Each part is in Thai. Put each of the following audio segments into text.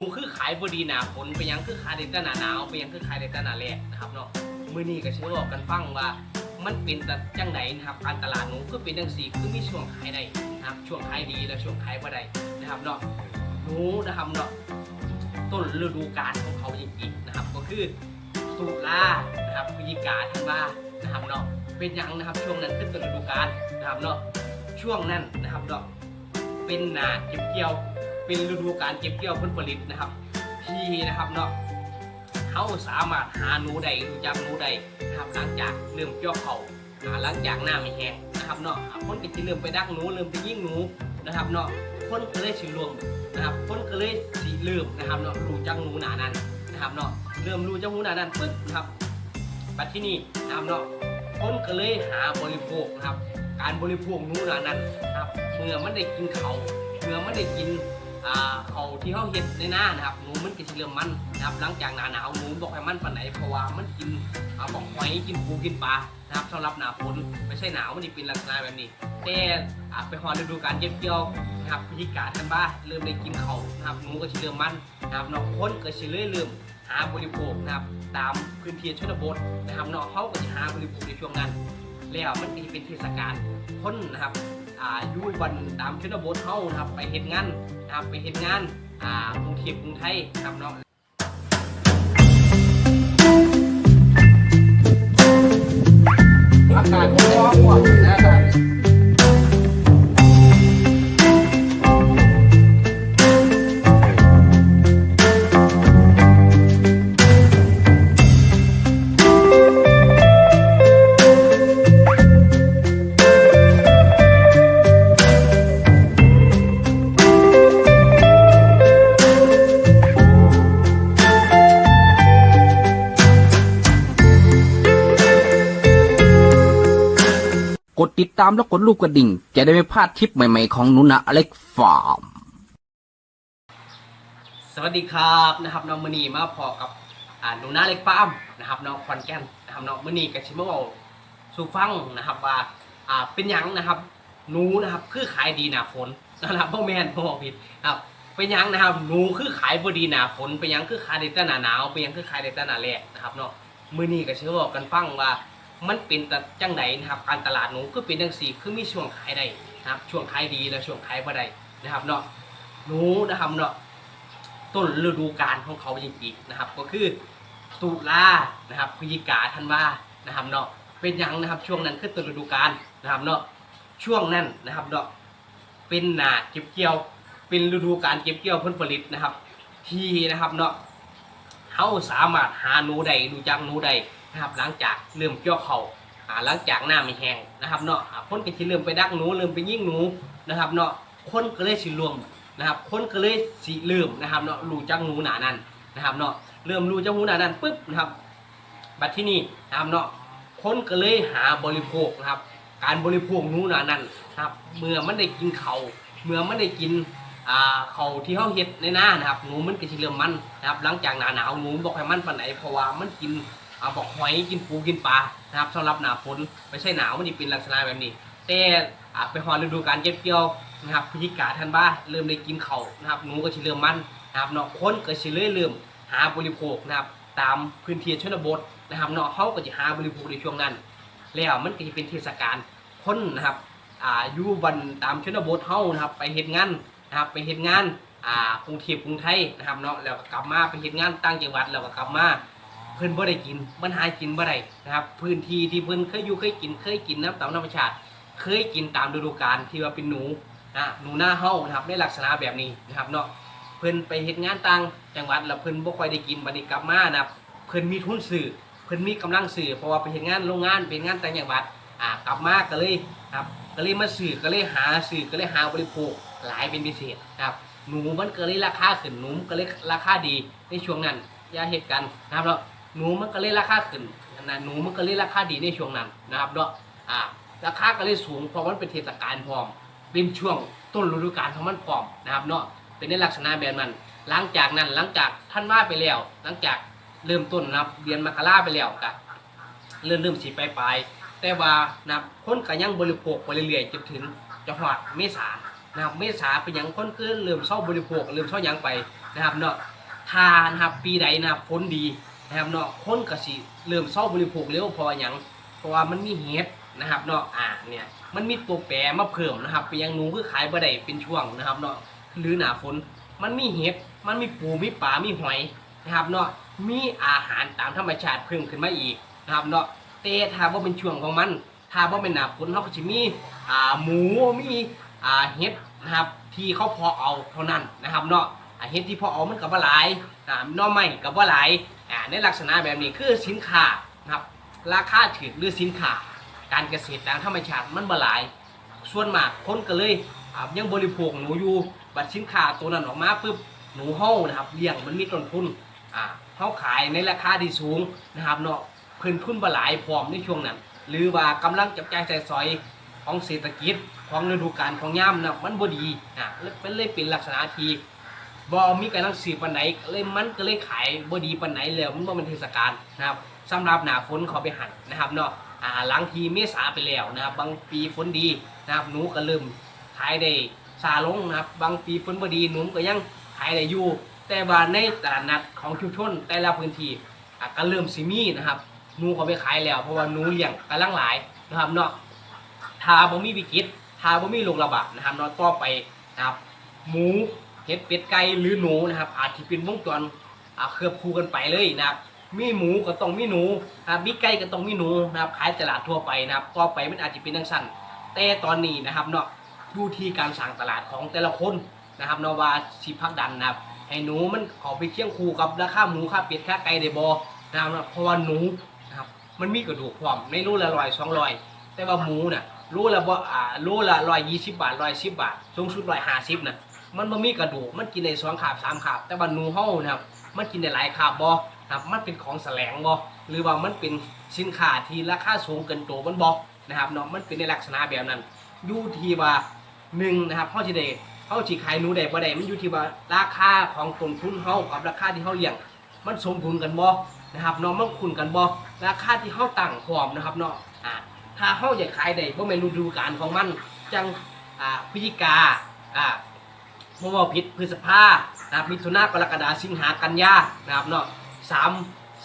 หมูคือขายบดีหนาฝนไปยังคือขายเดต้าหนาหนาวไปยังคือขายเดต้าหนาแรกนะครับเนาะมือนี้ก็เชื่อบอกกันฟังว่ามันเป็นแต่จังไหนนะครับการตลาดหนูคือเป็นจังสี่คือมีช่วงขายได้นะครับช่วงขายดีและช่วงขายบ่ได้นะครับเนาะหนูนะครับเนาะต้นฤดูกาลของเขาจริงๆนะครับ ก็คือตุลานะครับพฤศจิกาธันวานะครับเนาะเป็นยังนะครับช่วงนั้นคือต้นฤดูกาลนะครับเนาะช่วงนั้นนะครับเนาะเป็นหนาเก็บเกี่ยว เป็นฤดูการเก็บเกี่ยวผลผลิตนะครับ ที่นะครับเนาะเขาสามารถหาหนูใดรู้จักหนูใดนะครับหลังจากเริ่มเกี่ยวเขาอ่าหลังจากหน้าไม่แห้งนะครับเนาะอ่าคนก็จะเริ่มไปดักหนูเริ่มไปยิงหนูนะครับเนาะคนก็เลยสิรวมนะครับคนก็เลยสิเริ่มนะครับเนาะรู้จักหนูหนานั้นนะครับเนาะเริ่มรู้จักหนูหนานั้นปึ๊บนะครับปัจที่นี่นะครับเนาะคนก็เลยหาบริโภคนะครับ การบริโภคหนูหนานั้นนะครับเมื่อมันได้กินเขาเมื่อมันได้กิน เขาที่เขาเห็ดในหน้านะครับหนูมันก็สิเริ่มมันนะครับหลังจากหนาหนาวหนูบอกให้มันปานไหนเพราะว่ามันกินอ่าบอกหอยกินปูกินปลานะครับสำหรับหนาฝนไม่ใช่หนาวมันจะเป็นลักษณะแบบนี้ แต่ไปฮอดฤดูการเก็บเกี่ยวนะครับพฤศจิกาธันวาเริ่มได้กินเขานะครับหนูก็เริ่มมันนะครับเนาะคนก็เริ่มเริ่มหาบริโภคนะครับตามพื้นที่ชนบทนะครับเนาะเขาก็จะหาบริโภคในช่วงนั้น แล้วมันก็จะเป็นเทศกาลคนนะครับ อ่ายุ้ยวันตามชนบทเฮานะครับไปเห็นงานนะครับไปเห็นงานอ่ากรุงเทพกรุงไทยนะครับเนาะอากาศร้อนกว่านะ ติดตามและกดรูปกระดิ่ง จะได้ไม่พลาดทริปใหม่ๆของหนุนะอเล็กฟาร์ม สวัสดีครับนะครับน้องมือนีมาพอกับอ่าหนูนาเล็กฟาร์มนะครับน้องคอนแกนนะครับน้องมือนีกับชิมเอาสู่ฟังนะครับว่าอ่าเป็นหยังนะครับหนูนะครับคือขายดีหนาฝนนะครับพ่อแมนพ่อบอกผิดครับเป็นยังนะครับหนูคือขายบดีหนาฝนเป็นยังคือขายเดต้าหนาหนาวเป็นยังคือขายเดต้าหนาแรกนะครับเนาะมือนีกับชิมบอกกันฟังว่า มันเป็นแต่จังไหนนะครับการตลาดหนูคือเป็นจังสี่คือมีช่วงขายได้นะครับช่วงขายดีและช่วงขายบ่ได้นะครับเนาะหนูนะครับเนาะต้นฤดูกาลของเขาจริงๆนะครับ ก็คือตุลานะครับพฤศจิกาธันวานะครับเนาะเป็นยังนะครับช่วงนั้นคือต้นฤดูกาลนะครับเนาะช่วงนั้นนะครับเนาะเป็นหนาเก็บเกี่ยว เป็นฤดูการเก็บเกี่ยวผลผลิตนะครับ ที่นะครับเนาะเขาสามารถหาหนูใดดูจักหนูใด นะครับหลังจากเริ่มเกี่ยวเขา่าหลังจากหน้าไม่แห้งนะครับเนาะคนก็สิเริ่มไปดักหนูเริ่มไปยิงหนูนะครับเนาะคนก็เลยสิรวมนะครับคนก็เลยสิเริ่มนะครับเนาะรู้จักงูหนานั้นนะครับเนาะเริ่มรู้จักงูหนานั้นปุ๊บนะครับบัดที่นี่นะครับเนาะคนก็เลยหาบริโภคนะครับ การบริโภคงูหนานั้นนะครับเมื่อมันได้กินเขาเมื่อมันได้กินอ่าเขาที่เขาเฮ็ดในหน้านะครับหนูมันก็สิเริ่มมันนะครับหลังจากหนาหนาวหนูบอกให้มันปานไหนเพราะว่ามันกิน อ่าบอกหอยกินปูกินปลานะครับสำหรับหนาฝนไม่ใช่หนาวมันจะเป็นลักษณะแบบนี้ แต่อ่าไปฮอฤดูการเก็บเกี่ยวนะครับพฤศจิกาธันวาเริ่มได้กินเขานะครับหนูก็สิเริ่มมันนะครับเนาะคนก็สิเลยเริ่มหาบริโภคนะครับตามพื้นที่ชนบทนะครับเนาะเขาก็จะหาบริโภคในช่วงนั้น แล้วมันก็จะเป็นเทศกาลคนนะครับอ่าอยู่บันตามชนบทเฮานะครับ ไปเฮ็ดงานนะครับไปเฮ็ดงานอ่ากรุงเทพกรุงไทยนะครับเนาะแล้วก็กลับมาไปเฮ็ดงานต่างจังหวัดแล้วก็กลับมา เพิ่นบ่ได้กินมันหากินบ่ได้นะครับ พื้นที่ที่เพิ่นเคยอยู่เคยกินเคยกินน้ำตามธรรมชาติ เคยกินตามฤดูกาลที่ว่าเป็นหนูนะหนูหน้าเฮานะครับในลักษณะแบบนี้นะครับเนาะเพิ่นไปเฮ็ดงานต่างจังหวัดแล้วเพิ่นบ่ค่อยได้กินบัดนี้กลับมานะครับเพิ่นมีทุนซื้อเพิ่นมีกำลังซื้อเพราะว่าไปเฮ็ดงานโรงงานเป็นงานต่างจังหวัดอ่ากลับมาก็เลยครับก็เลยมาซื้อก็เลยหาซื้อก็เลยหาบริโภคหลายเป็นพิเศษนะครับหนูมันก็เลยราคาขึ้นหนูมันก็เลยราคาดีในช่วงนั้นอย่าเฮ็ดกันนะครับเนาะ หนูมันก็เลยราคาขึ้นนะหนูมันก็เลยราคาดีในช่วงนั้นนะครับเนาะอ่าราคาก็เลยสูงเพราะมันเป็นเทศกาลพร้อม เป็นช่วงต้นฤดูกาลของมันพร้อมนะครับเนาะเป็นในลักษณะแบบนั้น หลังจากนั้นหลังจากท่านว่าไปแล้ว หลังจากเริ่มต้นนะครับเดือนมกราไปแล้วก็เริ่มเริ่มสีไปลายแต่ว่านะครับคนก็ยังบริโภคไปเรื่อยๆจนถึงจะหอดเมษานะครับเมษาเป็นอย่างคนคือเริ่มเศร้าบริโภคเริ่มเศร้ายังไปนะครับเนาะถ้านะครับปีใดนะฝนดี นะครับเนาะคนกสิเริ่มเศร้าบริโภคเร็วเพราะว่างเพราะว่ามันมีเห็ดนะครับเนาะอ่าเนี่ยมันมีตัวแปรมาเพิ่มนะครับไปยังหนูคือขายบ่ได้เป็นช่วงนะครับเนาะหรือหนาฝนมันมีเห็ดมันมีปูมีปลามีหอยนะครับเนาะมีอาหารตามธรรมชาติเพิ่มขึ้นมาอีกนะครับเนาะแต่ถ้าว่าเป็นช่วงของมันถ้าว่าเป็นหนาฝนเขาก็จะมีอ่าหมูมีอ่าเห็ดนะครับที่เขาพอเอาเท่านั้นนะครับเนาะเห็ดที่พอเอามันกับว่าหลายอ่าหน่อไม้กับว่าหลาย อ่าในลักษณะแบบนี้คือสินค้านะครับราคาถือหรือสินค้าการเกษตรทางธรรมชาติมันบ่หลาย ส่วนมากคนก็เลยอ่ายังบริโภคหนูอยู่บัดสินค้าตัวนั้นออกมาปุ๊บหนูเฮานะครับเลี้ยงมันมีต้นทุนอ่าเฮาขายในราคาที่สูงนะครับเนาะเพิ่นทุนบ่หลายพร้อมในช่วงนั้น หรือว่ากำลังจับจ่ายใช้สอยของเศรษฐกิจของฤดูกาลของย่ำนะมันบ่ดีอะเป็นเลยเป็นลักษณะที่ บ่มีกำลังซื้อปานใดเลยมันก็เลยขายบ่ดีปานไหนแล้วมันบ่เป็นเทศกาลนะครับสำหรับหนาฝนเขาไปหันนะครับเนาะอ่าหลังทีเมษาไปแล้วนะครับ บางปีฝนดีนะครับหนูก็เริ่มขายได้ซาลงนะครับ บางปีฝนบ่ดีหนูก็ยังขายได้อยู่ แต่ว่าในตลาดนัดของชุมชนแต่ละพื้นที่อะก็เริ่มสิมีนะครับหนูเขาไปขายแล้ว เพราะว่าหนูเลี้ยงกำลังหลายนะครับเนาะถ้าบ่มีวิกฤตถ้าบ่มีโรคระบาดนะครับเนาะต่อไปนะครับหมู เห็ดเป็ดไก่หรือหนูนะครับ อาจจะเป็นวงจรอ่าเครือบคู่กันไปเลยนะครับมีหมูก็ต้องมีหนูนะครับมีไก่ก็ต้องมีหนูนะครับขายตลาดทั่วไปนะครับต่อไปมันอาจจะเป็นทังสั้นแต่ตอนนี้นะครับเนาะดูที่การสั่งตลาดของแต่ละคนนะครับเนาะว่าสิพักดันนะครับให้หนูมันขอไปเคี่ยงคู่กับราคาหมูค่าเป็ดค่าไก่ได้บ่นะครับเพราะว่าหนูนะครับมันมีกระดูกพร้อมในรูละร้อยสองร้อยแต่ว่าหมูน่ะรูละบ่อ่ารูละร้อยยี่สิบบาทร้อยสิบบาทสูงสุดร้อยห้าสิบนะ มันบ่มีกระดูกมันกินได้สองขาบสามขาบ แต่ว่าหนูเฮานะครับมันกินได้หลายขาบบ่นะครับมันเป็นของแสลงบ่หรือว่ามันเป็นสินค้าที่ราคาสูงเกินตัวมันบ่นะครับเนาะมันเป็นในลักษณะแบบนั้นอยู่ที่ว่าหนึ่งนะครับเฮาสิได้เฮาสิขายหนูได้บ่ได้มันอยู่ที่ว่าราคาของต้นทุนเฮากับราคาที่เฮาเลี้ยง มันสมดุลกันบ่นะครับเนาะมันคุ้นกันบ่ราคาที่เฮาตั้งพร้อมนะครับเนาะอ่าถ้าเฮาอยากขายได้บ่แม่นฤดูกาลของมันจังอ่าพฤศจิกาอ่า บ่ว่าผิดพฤษภานะครับมิถุนากรกฎาสิงหากันยานะครับเนาะสาม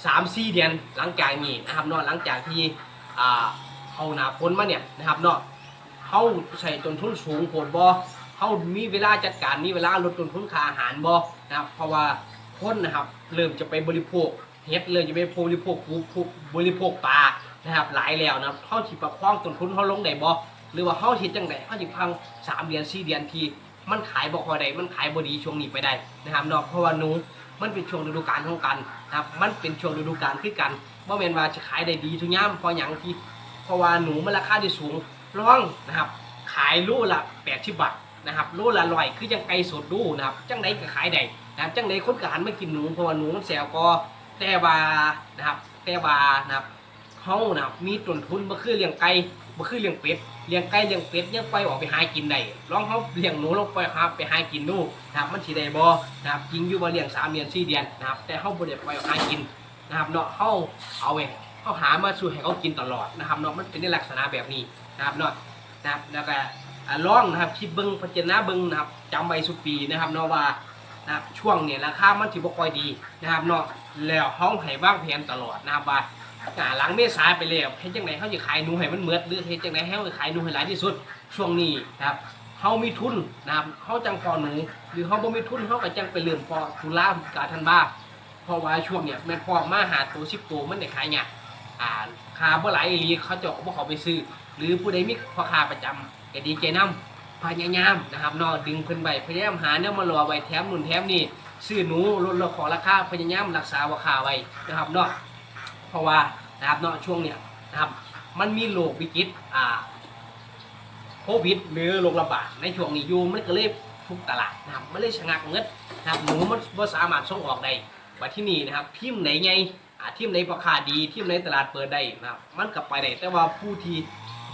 สามสี่เดือนหลังจากนี้นะครับเนาะหลังจากที่อ่าเขาหนาฝนมาเนี่ยนะครับเนาะเฮาใช้ต้นทุนสูงโพดบ่เฮามีเวลาจัดการมีเวลาลดต้นทุนค่าอาหารบ่นะครับเพราะว่าคนนะครับเริ่มจะไปบริโภคเห็ดเริ่มจะไปบริโภคปูปูบริโภคปลานะครับหลายแล้วนะครับเขาสิประคองต้นทุนเขาลงได้บ่หรือว่าเขาเห็ดจังไดเขาสิพังสามเดือนสี่เดือนที มันขายบ่คอยได้มันขายบ่ดีช่วงนี้ไปได้นะครับเนาะเพราะว่าหนูมันเป็นช่วงฤดูกาลของกันนะครับมันเป็นช่วงฤดูกาลคือกันบ่แม่นว่าจะขายได้ดีทุกย่ามเพราะหยังที่เพราะว่าหนูมันราคาที่สูงร้องนะครับ ขายโลละ80บาทนะครับโลละร้อยคือยังไก่สดดูนะครับจังไดก็ขายได้นะครับจังเลยคนก็หันมากินหนูเพราะว่าหนูมันแสวก็แต่ว่านะครับแต่ว่านะครับเฮานะครับมีต้นทุนบ่คือเลี้ยงไก่ บ่คือเลี้ยงเป็ดเลี้ยงไก่เลี้ยงเป็ดยังปล่อยออกไปหากินได้ลองเฮาเลี้ยงหนูลองปล่อยหาไปหากินดูนะครับมันสิได้บ่นะครับจริงอยู่ว่าเลี้ยง3เดือน4เดือนนะครับแต่เฮาบ่ได้ปล่อยออกหากินนะครับเนาะเฮาเอาไว้เฮาหามาสู่ให้เขากินตลอดนะครับเนาะมันเป็นในลักษณะแบบนี้นะครับเนาะนะครับแล้วก็อ่องนะครับคิดเบิ่งพิจารณาเบิ่งนะครับจำไว้สุดปีนะครับเนาะว่านะครับช่วงเนี่ยราคามันถือว่าค่อยดีนะครับเนาะแล้วห้องให้วางแผนตลอดนะครับว่า อ่าหลังเมษาไปแล้วเฮ็ดจังไดเฮาจะขายหนูให้มันเมิดหรือเฮ็ดจังไดเฮาจะขายหนูให้หลายที่สุด ช่วงนี้นะครับเฮามีทุนนะครับเฮาจังพอหนูหรือเฮาบ่มีทุนเฮาก็จังไปเริ่มพอตุลาพฤศจิกาธันวาเพราะว่าช่วงเนี่ยแม่นพอมาหาตัว10ตัวมันได้ขายยากอ่าคาบ่หลายอีหลีเขาเจะบ่เขาไปซื้อ หรือผู้ใดมีพ่อค้าประจำก็ดีใจนํพยายามนะครับนอดึงเพิ่นไว้พยายามหาเนี่ยมารอไว้แถมนู่นแถมนี่ซื้อหนูลดราคาราคาพยายามรักษาราคาไว้นะครับเนาะ เพราะว่านะครับเนาะช่วงเนี้ยนะครับ มันมีโรควิกฤตอ่าโควิดหรือโรคระบาดในช่วงนี้อยู่มันก็เลยทุกตลาดนะครับมันเลยชะงักเงิดนะครับหนูมันบ่สามารถส่งออกได้ว่าที่นี่นะครับทีมไหนไงอ่าทีมไหนราคาดีทีมไหนตลาดเปิดได้นะครับ มันก็ไปได้แต่ว่าผู้ที่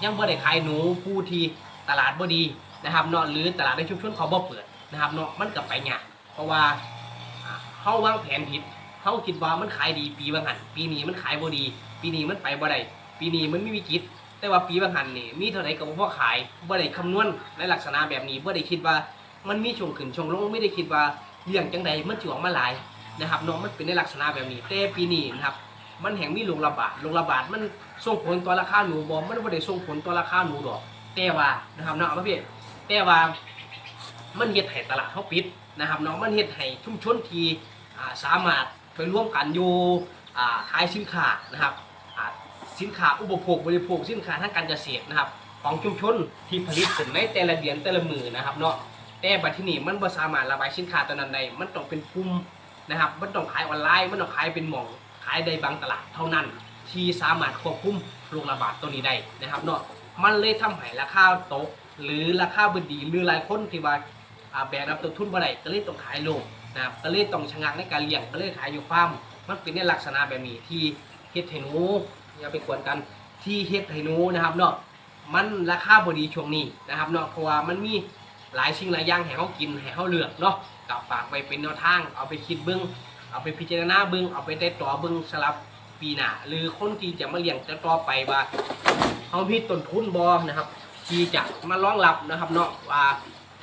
ยังบ่ได้ขายหนูผู้ที่ตลาดบ่ดีนะครับเนาะหรือตลาดในชุมชนเขาบ่เปิดนะครับเนาะมันกลับไปยากเพราะว่าเฮาวางแผนผิด เฮาคิดว่ามันขายดีปีบางหันปีนี้มันขายบ่ดี ปีนี้มันไปบ่ได้ปีนี้มันไมีวิกฤตแต่ว่าปีบางหันนี่มีเท่าไหร่ก็บ่พอขายบ่ได้คำนวณในลักษณะแบบนี้บ่ได้คิดว่ามันมีช่วงขึ้นช่วงลงไม่ได้คิดว่าเลี้ยงจังใดมันจิออกมาหลายนะครับเนาะมันเป็นในลักษณะแบบนี้แต่ปีนี้นะครับมันแห่งมีโรคระบาดโรคระบาดมันส่งผลต่อราคาหนูบ่มันบ่ได้ส่งผลต่อราคาหนูดอกแต่ว่านะครับนาะเอามาพี่แต่ว่ามันเฮ็ดให้ตลาดเฮาปิดนะครับเนาะมันเฮ็ดให้ชุมชนที่สามารถ ไปร่วมกันอยู่อ่าขายสินค้านะครับสินค้าอุปโภคบริโภคสินค้าทางการเกษตรนะครับ ของชุมชนที่ผลิตขึ้นในแต่ละเดือนแต่ละมือนะครับเนาะแต่บัดที่นี่มันบ่สามารถระบายสินค้าตัวนั้นได้มันต้องเป็นกลุ่มนะครับมันต้องขายออนไลน์มันต้องขายเป็นหม่องขายได้บางตลาดเท่านั้น ที่สามารถควบคุมโรคระบาดตัวนี้ได้นะครับเนาะมันเลยทำให้ราคาตกหรือราคาบดีหรือหลายคนที่ว่าอ่าแบกรับต้นทุนบ่ได้ก็เลยต้องขายลง นะครับก็เลยต้องชะงักในการเลี้ยงก็เลยขายอยู่ฟาร์มมันเป็นในลักษณะแบบนี้ที่เฮ็ดให้หนูอย่าไปกวนกันที่เฮ็ดให้หนูนะครับเนาะมันราคาบ่ดีช่วงนี้นะครับเนาะเพราะว่ามันมีหลายสิ่งหลายอย่างให้เฮากินให้เฮาเลือกเนาะก็ฝากไว้เป็นแนวทาง เอาไปคิดเบิ่งเอาไปพิจารณาเบิ่งเอาไปได้ต่อเบิ่งสำหรับปีหน้าหรือคนที่จะมาเลี้ยงจะต่อไปว่าเฮามีต้นทุนบ่นะครับ ที่จะมารองรับนะครับเนาะว่า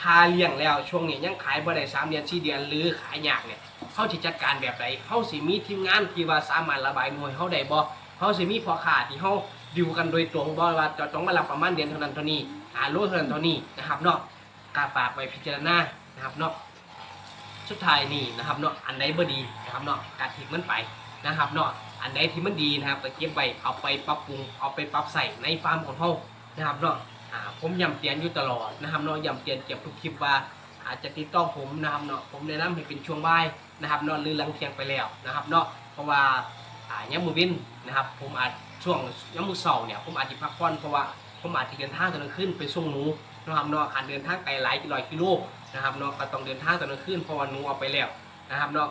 ถ้าเลี้ยงแล้วช่วงนี้ยังขายบ่ได้สามเดือนสี่เดือนหรือขายยากเนี่ยเขาสิจัดการแบบใดเขาสิมีทีมงานที่ว่าสามารถระบายหน่วยเขาได้บ่เขาสิมีพอค้าที่เขาดิวกันโดยตรงบ่ว่าจะต้องมารับประมาณเดือนเท่านั้นเท่านี้หาโลเท่านั้นเท่านี้นะครับเนาะกาฝากไว้พิจารณานะครับเนาะสุดท้ายนี่นะครับเนาะอันไหนบ่ดีนะครับเนาะกาทิ้งมันไปนะครับเนาะอันไหนที่มันดีนะครับก็เก็บไว้เอาไปปรับปรุงเอาไปปรับใส่ในฟาร์มของเขานะครับเนาะ อ่าผมย้ำเตือนอยู่ตลอดนะครับเนาะย้ำเตือนเก็บทุกคลิปว่า อาจจะติดต่อผมนะครับเนาะผมแนะนำให้เป็นช่วงบ่ายนะครับเนาะหรือหลังเที่ยงไปแล้วนะครับเนาะเพราะว่าอ่าย้ำมือวินนะครับผมอาจช่วงย้ำมือเสาร์เนี่ยผมอาจจะพักผ่อนเพราะว่าผมอาจจะเดินทางตอนกลางคืนไปส่งหนูนะครับเนาะการเดินทางไกลหลายร้อยกิโลนะครับเนาะก็ต้องเดินทางตอนกลางคืนเพราะว่าหนูเอาไปแล้วนะครับเนาะ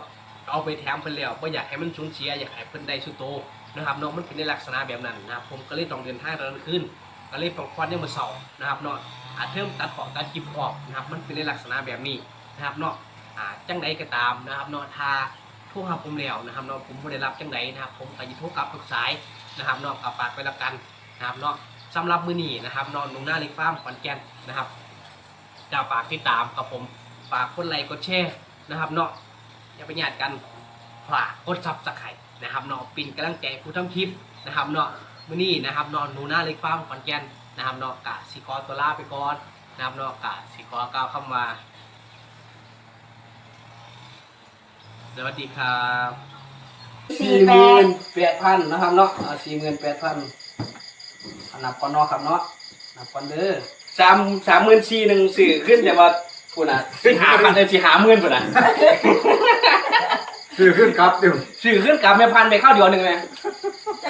เอาไปแถมเพิ่นแล้วไม่อยากให้มันสูญเสียอยากให้เพิ่นได้สุดโตนะครับเนาะมันเป็นในลักษณะแบบนั้นนะครับผมก็เลยต้องเดินทางตอนกลางคืน ก็เลยต้องควันเนี่ยมาเสานะครับเนาะอาจเพิ่มตัดของตัดกิบออกนะครับมันเป็นในลักษณะแบบนี้นะครับเนาะอ่าจังใดก็ตามนะครับเนาะถ้าโทรหาผมแล้วนะครับเนาะผมไม่ได้รับจังใดนะครับ ผมก็จะโทรกลับทุกสายนะครับเนาะกับฝากไปแล้วกันนะครับเนาะสำหรับมื้อนี้นะครับเนาะหนุ่มหน้าเล็กฟามขอนแก่นนะครับจะฝากติดตามกับผมฝากกดไลค์กดแชร์นะครับเนาะอย่าไปหยาดกันฝากกดซับสไครต์นะครับเนาะปินกำลังใจผู้ทำคลิปนะครับเนาะ มื่อนี้นะครับนอนหนูหน้าเล็กฟาร์มขอนแก่นนะครับเนอกกะสิกอตัวลาไปก่อนนะครับเนอกกะสิกอก้าวเข้ามาสวัสดีครับสี่หมื่นแปดพันนะครับเนาะสี่หมื่นแปดพันนับก่อนเนาะครับเนาะนับก่อนเด้อสามสามหมื่นสี่หนึ่งสื่อขึ้นแต่ว่าพูดนะขึ้นหาพันเลยสี่หาหมื่นพูดนะซื้อขึ้นครับดิวสื่อขึ้นกลับไม่พันไปเข้าเดียวหนึ่งไหมจัก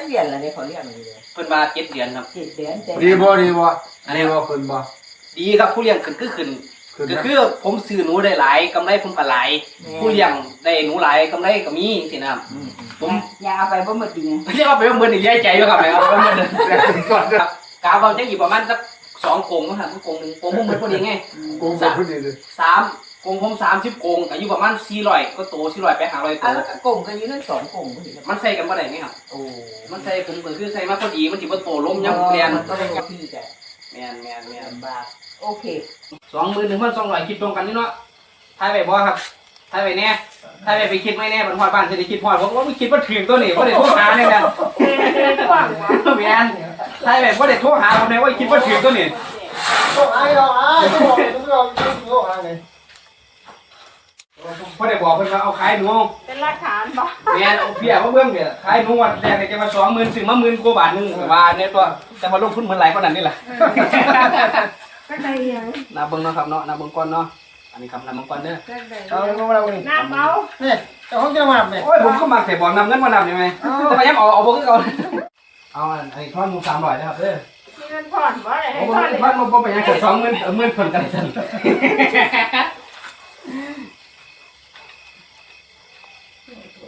เดือนละเนี่ยเขาเรียกอะไรเลยเพิ่นมาเจ็ดเดือนครับเจ็ดเดือนแต่ดีบ่ดีบ่ดีบ่ขึ้นบ่ดีครับผู้เลี้ยงขึ้นก็ขึ้นขึ้นก็นะคือผมซื้อหนูได้หลายกำไรผมก็หลาย ผู้เลี้ยงได้หนูหลายกำไรก็มีสินะครับอืมผมอย่าเอาไปบ่หมดจริงเรียกว่าเป็นเงินอีกใหญ่ใจอยู่ครับนะครับเป็นเงินแต่ขึ้นก่อนครับกาวเราจะอยู่ประมาณสักสองกงนะครับกงหนึ่งกงผมเหมือนพอดีไงกูบ่ขึ้นดีเลยสาม กงผมสามสิบกงก็อยู่ประมาณสี่ร้อยก็โตสี่ร้อยไปหาร้อยโตอะแล้วก็กงกันอยู่นั่นสองกงบ่เห็นเหรอมันใส่กันเมื่อไหร่ไหมครับ โอ้มันใส่ผมก็คือใส่มาพอดีมันถือว่าโตล้มยังเรียนมันก็เป็นที่แต่แมนแมนแมนลำบากโอเคสองหมื่นหนึ่งพันสองร้อยคิดตรงกันนี่เนาะทายไปบ่ครับทายไปแน่ทายไปไปคิดไม่แน่บนพอดบ้านจะได้คิดพอดผมว่าไม่คิดว่าถึงตัวนี้ว่าได้โทรหาเนี่ยกันแมนทายไปว่าได้โทรหาผมเลยว่าคิดว่าถึงตัวนี้ต้องไอ้เราไอ้ต้องบอกต้องบอกต้องบอกอะไร พอได้บอกเพิ่นว่าเอาขายหนูเป็นหลักฐานบ่แมนเอาเบี้ยมาเบิ่งเบี้ยขายหนูวันแรกเนี่ยจะมาสองหมื่นถึงมาหมื่นกว่าบาทหนึงว่าเนี่ยตัวจะมาลงทุนเหมือนไรก็นั่นนี่แหละก็ได้ยังนาเบิ่งเนาะครับเนาะนาเบิ่งก่อนเนาะอันนี้ครับนาเบิ่งก่อนเด้อก็ได้เอาลงมาเอานี่น้ำเมานี่เจ้าของจะมาเนี่ยโอ้ยผมก็มาแต่บอกนำเงินมานำยังไงแต่ว่ายังเอาเอาบ่คือเอาเอาอันนี้ทอนหมูสามร้อยนะครับเด้อมีเงินผ่อนบ่ได้ให้โอ้ผ่อนบ้านมันบ่ไปยังแค่สองหมื่นเออหมื่นคนกันซั่น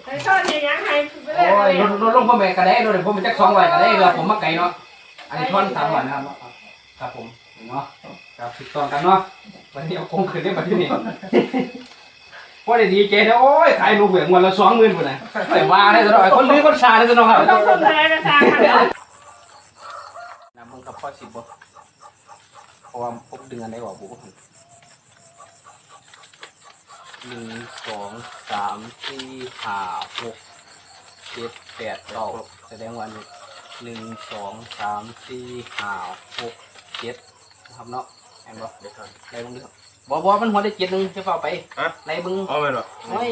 ให้ผ่อนให้ ยังให้ไปเลโอ้ยยลดลดลงบ่แม่ก็ได้ลดให้ผมเป็นจักสองร้อยก็ได้เออผมมาไกลเนาะ อันนี้ทอนสามร้อยนะครับ ครับผมเนาะครับติดต่อกันเนาะวันนี้เอาคงคืนได้บัดที่นี่พอได้ดีเจเด้อโอ้ยขายลูกเหวี่ยงวันละสองหมื่นพุ่นน่ะแต่ว่าได้ตลอดคนลือคนชาได้ตลอดครับต้องคนอะไรก็ทางมันเด้อน้ำมึงกับพ่อสิบบ่เพราะว่าผมดึงอันได้ออกบุก หนึ่งสองสามสี่ห้าหกเจ็ดแปดเก้าแสดงว่าหนึ่งสองสามสี่ห้าหกเจ็ดนะครับเนาะแอนบอกเดี๋ยวก่อนไรบึงดิครับบอกบอกมันหัวได้เจ็ดหนึ่งจะเฝ้าไปฮะไรบึงเอาไปหรอโอ้ย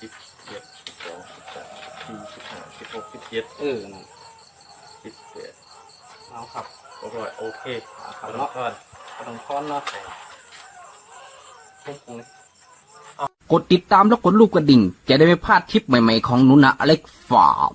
สิบเจ็ดสิบสองสิบสามสี่สิบห้าสิบหกสิบเจ็ดเออสิบแปด เอาครับโอ้ยโอเคเอาคเอารับละเนาะก่อนกระดองช้อนเนาะพุ่งๆเลยกดติดตามแล้วกดรูปกระดิ่ง จะได้ไม่พลาดทริปใหม่ๆของหนุนะอเล็กฟาร์ม